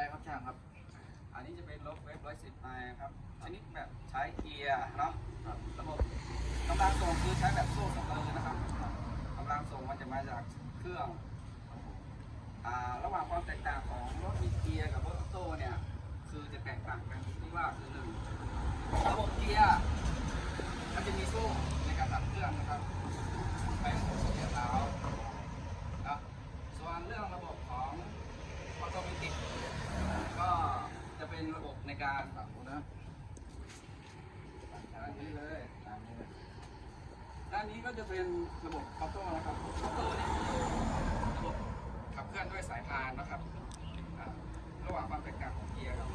อะไรครับช่างครับ อันนี้จะเป็นรถเวฟร้อยสิบไครับ ชนิดแบบใช้เกียร์เนาะครับระบบกำลังส่งคือใช้แบบโซ่สองเลยนะครับกำลังส่งมันจะมาจากเครื่องอ่าระหว่างความแตกต่างของรถมีเกียร์กับรถออโต้เนี่ยคือจะแตกต่างกันที่ว่าคือหนึ่งระบบเกียร์มันจะมีโซ่ในการดับเครื่องนะครับไปโซ่เกียร์เท้านะส่วนเรื่องระบบของออโตเมติก การฝั่งนู้นนะด้านนี้เลยตามนี้เลยด้านนี้ก็จะเป็นระบบออโต้นะครับออโต้นี่คือระบบขับเคลื่อนด้วยสายพานนะครับอ่าระหว่างความแตกต่างของเกียร์กับ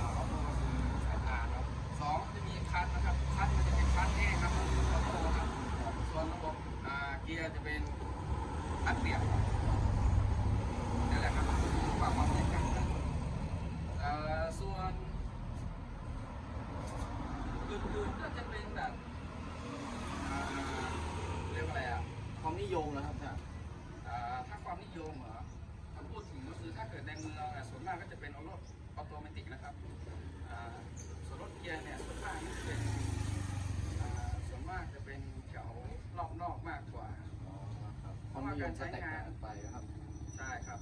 อ่าออโต้ก็คือสายพานครับสองจะมีคลัตช์นะครับคลัตช์มันจะเป็นคลัตช์แห้งครับออโต้ครับส่วนระบบอ่าเกียร์จะเป็นคลัตช์เปียกแหละครับความความแตกต่างกันเอ่อส่วน อื่นๆก็จะเป็นแบบอ่าเรียกว่าอะไรอะความนิยมนะครับช่างอ่าถ้าความนิยมเหรอถ้าพูดถึงก็คือถ้าเกิดในเมืองอะส่วนมากก็จะเป็นรถออโตเมติกนะครับอ่าส่วนรถเกียร์เนี่ยส่วนมากก็จะเป็นอ่าส่วนมากจะเป็นแถวรอบนอกมากกว่า อ๋อครับความนิยมจะแตกต่างกันไปนะครับ ใช่ครับ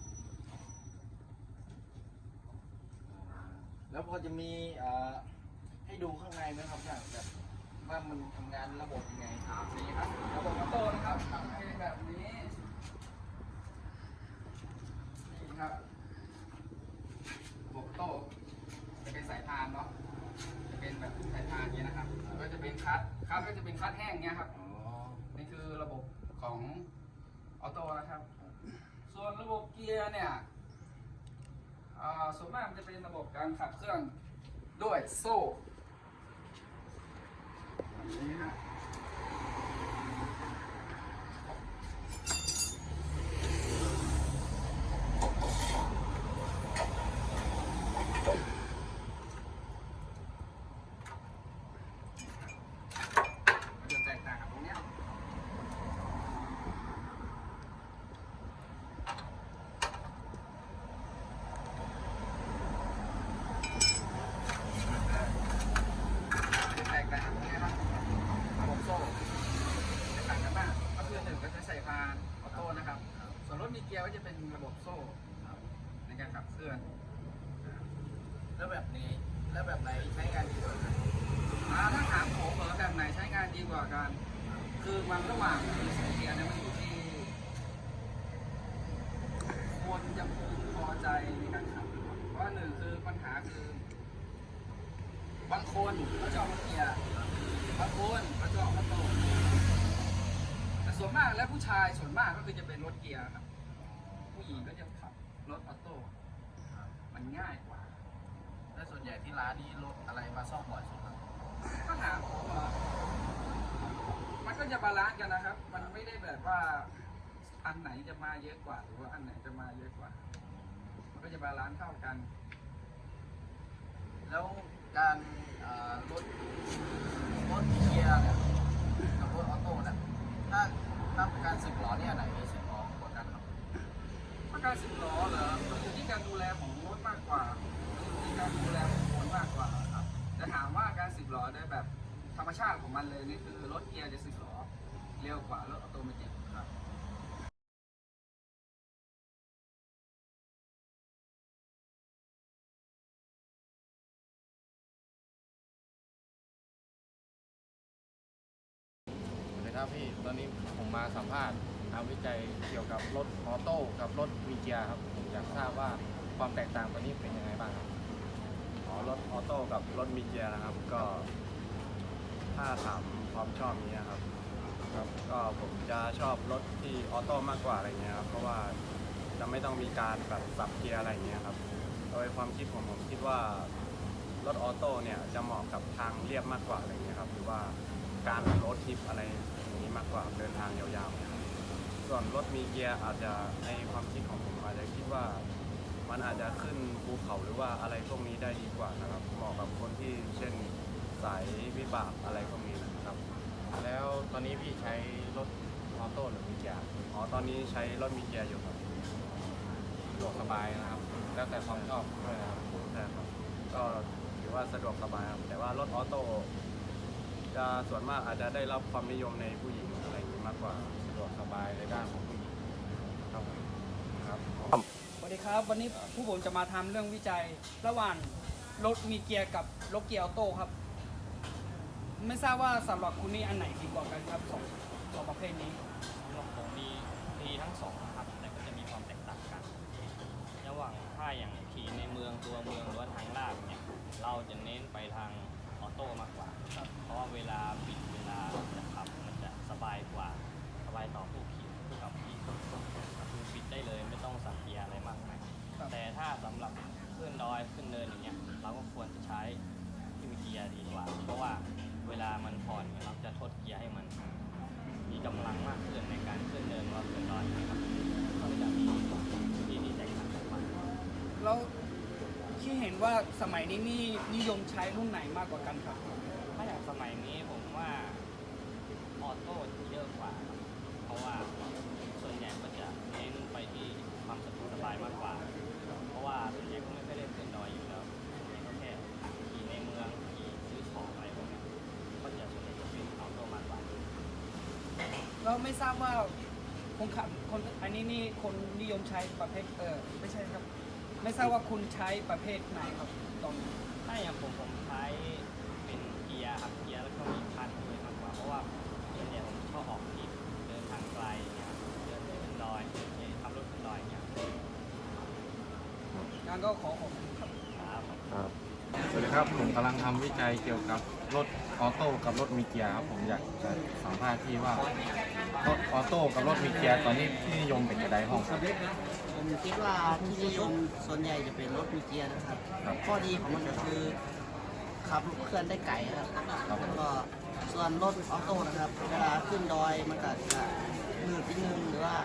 แล้วพอจะมีเอ่อ ให้ดูข้างในไหมครับช่างแบบว่ามันทำงานระบบยังไงอ่านี่ครับระบบออโต้นะครับทำให้แบบนี้นี่ครับระบบออโต้จะเป็นสายพานเนาะจะเป็นแบบสายพานอย่างนี้ยนะครับก็จะเป็นคัทคัทก็จะเป็นคัทแห้งเนี้ยครับอ๋อนี่คือระบบของออโต้นะครับ ส่วนระบบเกียร์เนี่ยอ่าส่วนมากมันจะเป็นระบบการขับเคลื่อนด้วยโซ่ แบบนี้ฮะมันจะแตกต่างกับตรงเนี้ย แตกต่างกันนะครับระบบโซ่แตกต่างกันมากก็คือหนึ่งก็จะใส่พานออโต้นะครับ ส่วนรถมีเกียร์ก็จะเป็นระบบโซ่ในการขับเคลื่อน แล้วแบบนี้ แล้วแบบไหนใช้งานดีกว่ากัน อ่าถ้าถามผมเหรอแบบไหนใช้งานดีกว่ากัน คือมันระหว่างคือสองเกียร์เนี่ยมันอยู่ที่คนจะพึงพอใจในการขับ เพราะว่าหนึ่งคือปัญหาคือ บาง คนเขาชอบรถเกียร์บางคนเขาชอบรถโตแต่ส่วนมากแล้วผู้ชายส่วนมากก็คือจะเป็นรถเกียร์ครับ ผู้หญิงก็จะขับรถออโต้มันง่ายกว่า แล้วส่วนใหญ่ที่ร้านนี้รถอะไรมาซ่อมบ่อยสุดครับถ้าถามผมมันก็จะบาลานซ์กันนะครับ มันไม่ได้แบบว่าอันไหนจะมาเยอะกว่า หรือว่าอันไหนจะมาเยอะกว่า มันก็จะบาลานซ์เท่ากัน แล้วการเอ่อรถรถเกียร์เนี่ยกับรถออโต้เนี่ยถ้า นับล้อเนี่ยไหนมีสึกล้อกว่ากันครับถ้าการสิบล้อเหรอมันอยู่ที่การดูแลของรถมากกว่าอยู่ที่การดูแลของคนมากกว่าครับแต่ถามว่าการสิบล้อได้แบบธรรมชาติของมันเลยนี่คือรถเกียร์จะสิบล้อเร็วกว่ารถออโตเมติกครับสวัสดีครับพี่ตอนนี้ มมาสัมภาษณ์ทำวิจัยเกี่ยวกับรถออโต้กับรถวีเกียร์ครับผมอยากทราบว่าความแตกต่างตัวนี้เป็นยังไงบ้างครับอ๋อรถออโต้กับรถมีเกียร์นะครับก็ ถ้าถามความชอบนี้ครับครับก็ผมจะชอบรถที่ออโต้มากกว่าอะไรเงี้ยครับเพราะว่าจะไม่ต้องมีการแบบสับเกียร์อะไรเงี้ยครับโดยความคิดผมผมคิดว่ารถออโต้เนี่ยจะเหมาะกับทางเรียบมากกว่าอะไรเงี้ยครับหรือว่าการรถทริปอะไรอย่างนี้ มากกว่าเดินทางยาวๆเนี่ยครับส่วนรถมีเกียร์อาจจะในความคิดของผมอาจจะคิดว่า มันอาจจะขึ้นภูเขาหรือว่าอะไรพวกนี้ได้ดีกว่านะครับเหมาะกับคนที่เช่นสายวิบากอะไรพวกนี้นะครับ แล้วตอนนี้พี่ใช้รถออโต้หรือมีเกียร์อ๋อตอนนี้ใช้รถมีเกียร์อยู่ครับสะดวกสบายนะครับ แล้วแต่ความชอบด้วยนะครับ ใช่ครับก็ถือว่าสะดวกสบายครับแต่ว่ารถออโต้ จะส่วนมากอาจจะได้รับความนิยมในผู้หญิงอะไรอย่างนี้มากกว่าสะดวกสบายในด้านของผู้หญิงครับผมครับ สวัสดีครับ วันนี้ผู้ผมจะมาทำเรื่องวิจัย ระหว่างรถมีเกียร์กับรถเกียร์ออโต้ครับ ไม่ทราบว่าสำหรับคุณนี่อันไหนดีกว่ากันครับสองสองประเภทนี้ สำหรับผมดีดีทั้งสองนะครับ แต่ก็จะมีความแตกต่างกัน ระหว่างถ้าอย่างขี่ในเมืองตัวเมืองหรือว่าทางลาดเนี่ย เราจะเน้นไปทางออ โต้มากกว่าเพราะว่าเวลาบิดเวลาจะขับมันจะสบายกว่าสบายต่อผู้ขี่ผู้ขับขี่คือบิดได้เลยไม่ต้องสั่งเกียร์อะไรมากมายครับ แต่ถ้าสำหรับขึ้นดอยขึ้นเนินอย่างเงี้ยเราก็ควรจะใช้ที่มีเกียร์ดีกว่า เพราะว่าเวลามันผ่อนเนี่ยเราจะทดเกียร์ให้มัน มีกำลังมากขึ้นในการขึ้นเนินว่าขึ้นดอยนะครับก็จะมีที่ที่แตกต่างกันไป แล้ว ที่เห็นว่าสมัยนี้นี่นิยมใช้รุ่นไหนมากกว่ากันครับ ถ้าอย่างสมัยนี้ผมว่าออโต้เยอะกว่าครับเพราะว่าส่วนใหญ่ก็จะเน้นไปที่ความสะดวกสบายมากกว่า เพราะว่าส่วนใหญ่ก็ไม่ค่อยได้ขึ้นดอยอยู่แล้วส่วนใหญ่ก็แค่ขี่ในเมืองขี่ซื้อของอะไรพวกเนี้ยก็จะส่วนใหญ่จะเป็นออโต้มากกว่าแล้วไม่ทราบว่าคนขับคนอันนี้นี่คนนิยมใช้ประเภทเออไม่ใช่ครับ ไม่ทราบว่าคุณใช้ประเภทไหนครับตอนนี้ถ้าอย่างผมผมใช้เป็นเกียร์ครับเกียร์แล้วก็มีคันด้วยมากกว่าเพราะว่าส่วนใหญ่ผมชอบออกทริปเดินทางไกลเนี่ยครับเดินขึ้นดอยเดินขับรถขึ้นดอยเนี่ยงานก็ขอขอบคุณครับครับสวัสดีครับ ผมกำลังทำวิจัยเกี่ยวกับรถออโต้กับรถมีเกียร์ครับผมอยากจะสัมภาษณ์ที่ว่ารถออโต้กับรถมีเกียร์ตอนนี้ที่นิยมเป็นกระไดห้องครับ ผมคิดว่าที่นิยมส่วนใหญ่จะเป็นรถมีเกียร์นะครับ ครับ ข้อดีของมันก็คือขับเคลื่อนได้ไกลครับครับแล้วก็ส่วนรถออโต้นะครับเวลาขึ้นดอยมันก็จะหนืดนิดนึงหรือว่า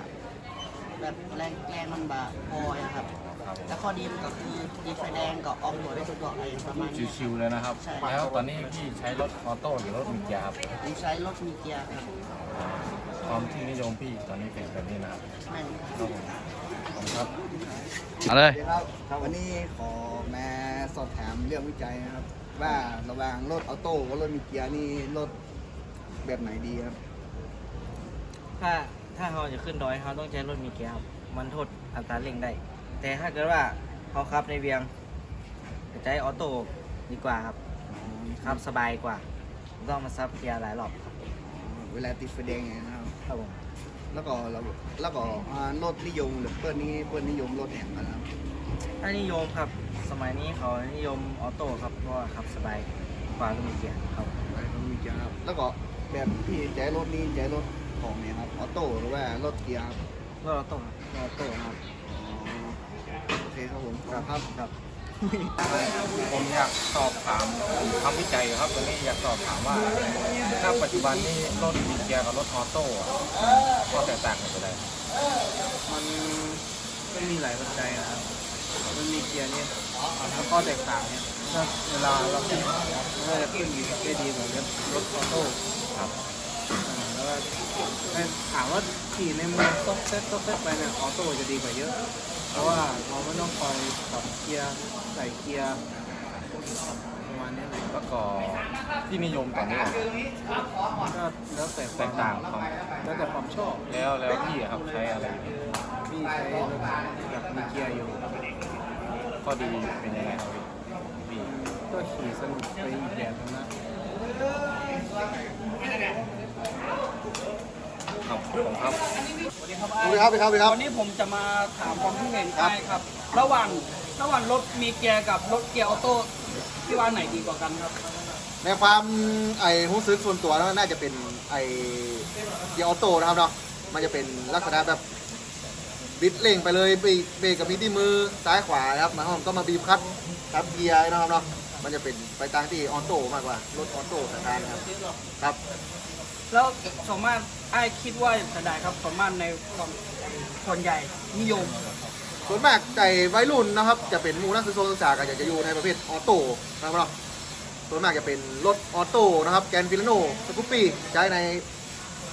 แบบแรงแรงมันแบบพอนะครับ ครับแต่ข้อดีมันก็คือดีไฟแดงก็ออกตัวได้สะดวกอะไรประมาณนี้ ชิวๆเลยนะครับ ใช่ แล้วตอนนี้พี่ใช้รถออโต้หรือรถมีเกียร์ครับผมใช้รถมีเกียร์ครับความที่นิยมพี่ตอนนี้เป็นแบบนี้นะครับ แม่นครับผมขอบคุณ ครับเอาเลยครับ วันนี้ขอมาสอบถามเรื่องวิจัยนะครับ ว่าระหว่างรถออโต้กับรถมีเกียร์นี่รถแบบไหนดีครับ ถ้าถ้าเราจะขึ้นดอยเราต้องใช้รถมีเกียร์ครับมันทดอัตราเร่งได้ แต่ถ้าเกิดว่าเขาขับในเวียงจะใช้ออโต้ดีกว่าครับขับสบายกว่าไม่ต้องมาซับเกียร์หลายรอบครับเวลาติดไฟแดงอย่างนี้ยนะครับ ครับผม แล้วก็เราแล้วก็อ่ารถนิยมหรือเพื่อนนี้เพื่อนนิยมรถแห่งกันครับถ้านิยมครับ สมัยนี้เขานิยมออโต้ครับ เพราะว่าขับสบายกว่ารถมีเกียร์ครับรถมีเกียร์ครับ แล้วก็แบบพี่ใช้รถนี้ใช้รถของเนี่ยครับออโต้หรือว่ารถเกียร์ครับรถออโต้ครับรถออโต้ครับอ๋อโอเคครับผมครับ ครับครับ ผมอยากสอบถามทำวิจัยครับตอนนี้อยากสอบถามว่าถ้าปัจจุบันนี้รถมีเกียร์กับรถออโต้อะข้อแตกต่างกันเป็นไรมันมันมีหลายปัจจัยนะครับ มันมีเกียร์นี่แล้วก็แตกต่างเนี่ยถ้าเวลาเราขึ้นมันก็จะขึ้นดีได้ดีกว่ารถรถออโต้ครับแล้วถาถามว่าขี่ในเมืองต๊อกเซ็ตต๊อกเซ็ตไปเนี่ยออโต้จะดีกว่าเยอะ เพราะว่าเราไม่ต้องคอยปรับเกียร์ใส่เกียร์ประมาณนี้เลยแล้วก็ที่นิยมตอนนี้อะก็แล้วแต่แตกต่างความแล้วแต่ความชอบแล้วแล้วพี่อะครับใช้อะไรอยู่พี่ใช้แบบมีเกียร์อยู่ข้อดีเป็นยังไงครับพี่ก็ขี่สนุกไปอีกแบบนึงนะ ครับผมครับสวัสดีครับสวัสดีครับสวัสดีครับสวัสดีครับวันนี้ผมจะมาถามความคิดเห็นได้ครับ ระหว่างระหว่างรถมีเกียร์กับรถเกียร์ออโต้ที่ว่าไหนดีกว่ากันครับ ในความไอ้รู้สึกส่วนตัวแล้วน่าจะเป็นไอ้เกียร์ออโต้นะครับเนาะมันจะเป็นลักษณะแบบบิดเร่งไปเลยเบรกเบรกกับมีที่มือซ้ายขวานะครับหมายความก็มาบีบคัดครับเกียร์นะครับเนาะมันจะเป็นไปทางที่ออโต้มากกว่ารถออโต้สถานนะครับครับ แล้วสมมติไอ้ายคิดว่าจะได้ครับสมมติในความส่วนใหญ่นิยม ส่วนมากใจวัยรุ่นนะครับ จะเป็นหมูนักศึกษาศึกษาก็อยากจะอยู่ในประเภทออโต้นะครับเนาะส่วนมากจะเป็นรถออโต้นะครับแกนฟิลโนสกูปปี้ใช้ใน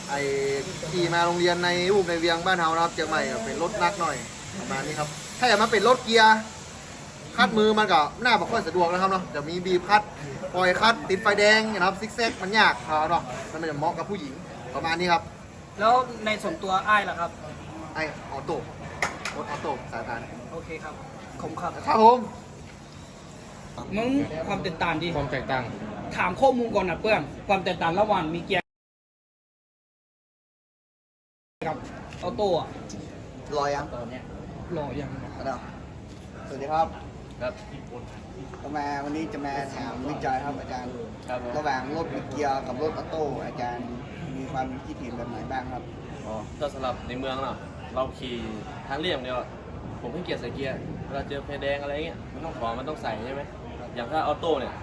ไอ้ขี่มาโรงเรียนในรูปในเวียงบ้านเฮานะครับเชียงใหม่ก็เป็นรถนักหน่อยประมาณนี้ครับ ถ้าอยากมาเป็นรถเกียร์คัดมือมันก็หน่าบอกค่อยสะดวกนะครับเนาะจะมีบีบคัด ปล่อยคัดติดไฟแดงนะครับซิกแซกมันยากครับเนาะมันไม่จะเหมาะกับผู้หญิงประมาณนี้ครับ แล้วในส่วนตัวอ้ายล่ะครับ ไอออโต้รถออโต้สายพานโอเคครับขอบคุณครับครับผมมึงความแตกต่างดีความแตกต่างถามข้อมูลก่อนนะเพื่อนความแตกต่างระหว่างมีเกียร์กับออโต้อะรอยยังหล่อยังเอาเดี๋ยวสวัสดีครับ ครับก็มาวันนี้จะมาถามวิจัยครับอาจารย์ ครับผมระหว่างรถมีเกียร์กับรถออโต้อาจารย์มีความคิดเห็นแบบไหนบ้างครับอ๋อถ้าสำหรับในเมืองเนาะเราขี่ทางเรียบเดียวอะผมให้เกียรติใส่เกียร์เวลาเจอไฟแดงอะไรเงี้ยมันต้องขอมันต้องใส่ใช่ไหมอย่างถ้าออโต้เนี่ย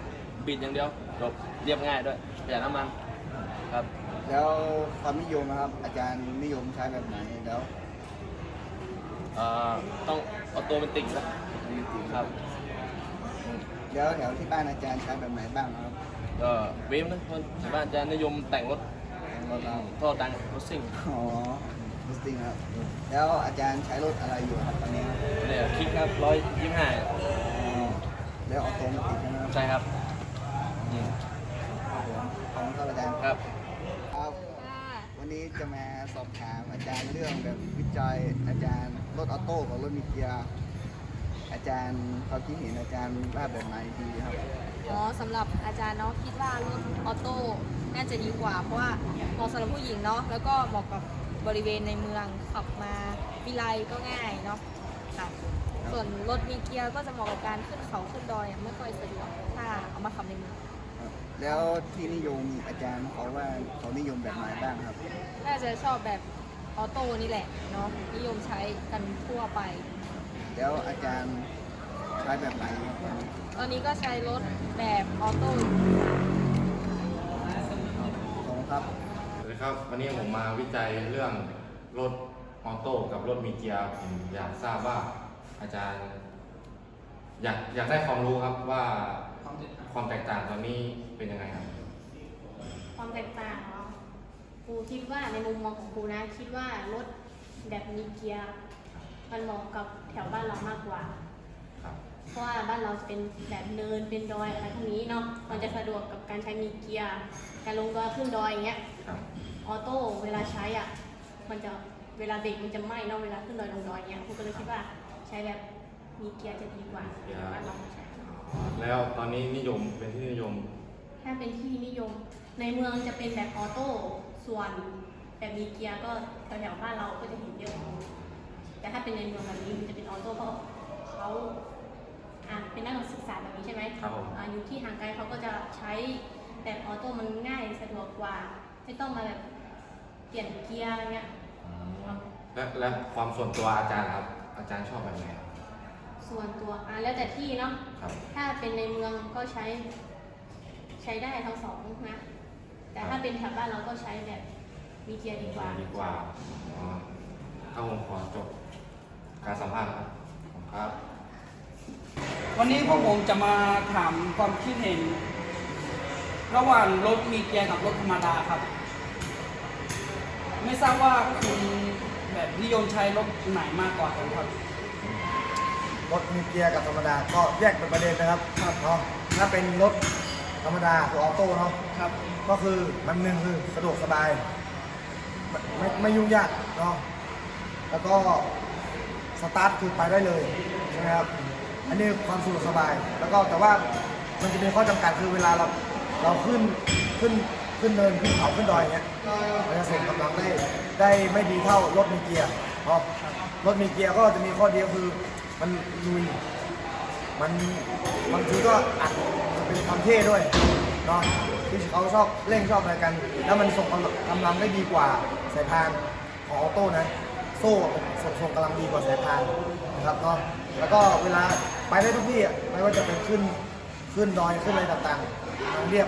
บิดอย่างเดียวจบเรียบง่ายด้วยประหยัดน้ำมันครับ แล้วความนิยมนะครับ อาจารย์นิยมใช้แบบไหนแล้วเอ่อต้องออโตเมติก ครับครับ แล้วแถวที่บ้านอาจารย์ใช้แบบไหนบ้างครับก็เวฟนะคนชาวบ้านจะนิยมแต่งรถรถเราท่อดังรถซิ่งอ๋อจริงครับ แล้วอาจารย์ใช้รถอะไรอยู่ครับตอนนี้เนี่ยคลิกครับร้อยยี่ห้าอ๋อแล้วออโต้มาติดใช่ไหมครับใช่ครับขอบคุณครับอาจารย์ครับครับวันนี้จะมาสอบถามอาจารย์เรื่องแบบวิจัยอาจารย์รถออโต้กับรถมีเกียร์ อาจารย์ความคิดเห็นอาจารย์ว่าแบบไหนดีครับ อ๋อสำหรับอาจารย์เนาะคิดว่ารถออโต้น่าจะดีกว่า เพราะว่าเหมาะสำหรับผู้หญิงเนาะแล้วก็เหมาะกับบริเวณในเมืองขับมาวิไลก็ง่ายเนาะค่ะส่วนรถมีเกียร์ก็จะเหมาะกับการขึ้นเขาขึ้นดอยอะไม่ค่อยสะดวกถ้าเอามาขับในเมืองแล้วที่นิยมอาจารย์เขาว่าเขานิยมแบบไหนบ้างครับ น่าจะชอบแบบออโต้นี่แหละเนาะนิยมใช้กันทั่วไป แล้วอาจารย์ใช้แบบไหนครับตอนนี้ก็ใช้รถแบบออโต้อยู่ขอบคุณครับสวัสดีครับ วันนี้ผมมาวิจัยเรื่องรถออโต้กับรถมีเกียร์ผมอยากทราบว่าอาจารย์ อยากอยากได้ความรู้ครับว่าความแตกต่างตอนนี้เป็นยังไงครับ ความแตกต่างเนาะครูคิดว่าในมุมมองของครูนะ คิดว่ารถแบบมีเกียร์มันเหมาะกับ แถวบ้านเรามากกว่าครับเพราะว่าบ้านเราจะเป็นแบบเนินเป็นดอยอะไรพวกนี้เนาะมันจะสะดวกกับการใช้มีเกียร์การลงดอยขึ้นดอยอย่างเงี้ยครับออโต้เวลาใช้อะมันจะเวลาเบรกมันจะไหม้เนาะเวลาขึ้นดอยลงดอยเงี้ยครูก็เลยคิดว่าใช้แบบมีเกียร์จะดีกว่าเกียร์บ้านเราใช้แล้วตอนนี้นิยมเป็นที่นิยม ถ้าเป็นที่นิยม ในเมืองจะเป็นแบบออโต้ส่วนแบบมีเกียร์ก็แถวๆบ้านเราก็จะเห็นเยอะ แต่ถ้าเป็นในเมืองแบบนี้มันจะเป็นออโต้เพราะเขาอะเป็นนักศึกษาแบบนี้ใช่ไหมครับผมอะอยู่ที่ห่างไกลเขาก็จะใช้แบบออโต้มันง่ายสะดวกกว่า ไม่ต้องมาแบบเปลี่ยนเกียร์อะไรเงี้ยอืมและและความส่วนตัวอาจารย์ครับ อาจารย์ชอบแบบไหนครับส่วนตัวอะแล้วแต่ที่เนาะ ครับถ้าเป็นในเมืองก็ใช้ ใช้ได้ทั้งสองนะ แต่ถ้าเป็นแถวบ้านเราก็ใช้แบบมีเกียร์ดีกว่า ดีกว่าอ๋อถ้าผมขอจบ การสัมภาษณ์ครับขอบคุณครับ วันนี้พวกผมจะมาถามความคิดเห็น ระหว่างรถมีเกียร์กับรถธรรมดาครับ ไม่ทราบว่าคุณแบบนิยมใช้รถไหนมากกว่ากันครับ รถมีเกียร์กับธรรมดาก็แยกเป็นประเด็นนะครับเนาะถ้าเป็นรถธรรมดาคือออโต้เนาะครับ ก็คือมันหนึ่งคือสะดวกสบาย ไม่ไม่ไม่ยุ่งยากเนาะแล้วก็ สตาร์ทคือไปได้เลยใช่ไหมครับอันนี้ความสะดวกสบาย แล้วก็แต่ว่ามันจะมีข้อจำกัดคือเวลาเราเราขึ้นขึ้นขึ้นเนินขึ้นเขาขึ้นดอยเงี้ยมันจะส่งกำลังได้ได้ไม่ดีเท่ารถมีเกียร์เนาะรถมีเกียร์ก็จะมีข้อดีคือมันลุยมันบางทีก็อัดมันเป็นความเท่ด้วยเนาะที่เขาชอบเร่งชอบอะไรกัน แล้วมันส่งกำลังได้ดีกว่าสายพานของออโต้นะ โซ่ส่งส่งกำลังดีกว่าสายพานนะครับเนาะแล้วก็เวลาไปได้ทุกที่อะไม่ว่าจะเป็นขึ้นขึ้นดอยขึ้นอะไรต่างๆทางเรียบ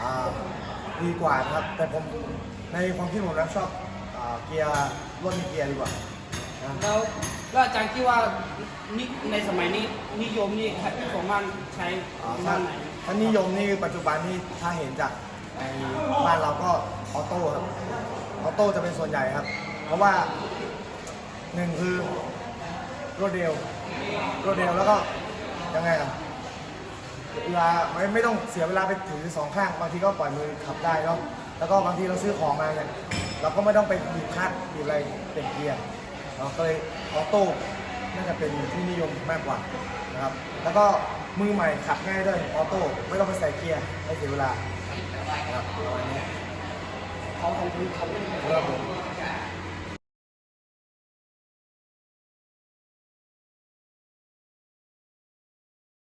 อ่าดีกว่านะครับ แต่ผมในความคิดผมนะชอบอ่าเกียร์รถมีเกียร์ดีกว่าแล้วแล้วอาจารย์คิดว่านิในสมัยนี้นิยมนี่ของมันใช้อ๋อบ้านไหนถ้านิยมนี่ปัจจุบันนี่ถ้าเห็นจากในบ้านเราก็ออโต้ครับออโต้จะเป็นส่วนใหญ่ครับ เพราะว่าหนึ่งคือรวดเร็วรวดเร็วแล้วก็ยังไงอะเวลาไม่ไม่ต้องเสียเวลาไปถือสองข้างบางทีก็ปล่อยมือขับได้เนาะแล้วก็บางทีเราซื้อของมาเนี่ยเราก็ไม่ต้องไปบีบคัดบีบอะไรเป็นเกียร์เราก็เลยออโต้น่าจะเป็นที่นิยมมากกว่านะครับ แล้วก็มือใหม่ขับง่ายด้วยออโต้ไม่ต้องไปใส่เกียร์ไม่เสียเวลานะครับประมาณนี้เขาของคุณเขาครับ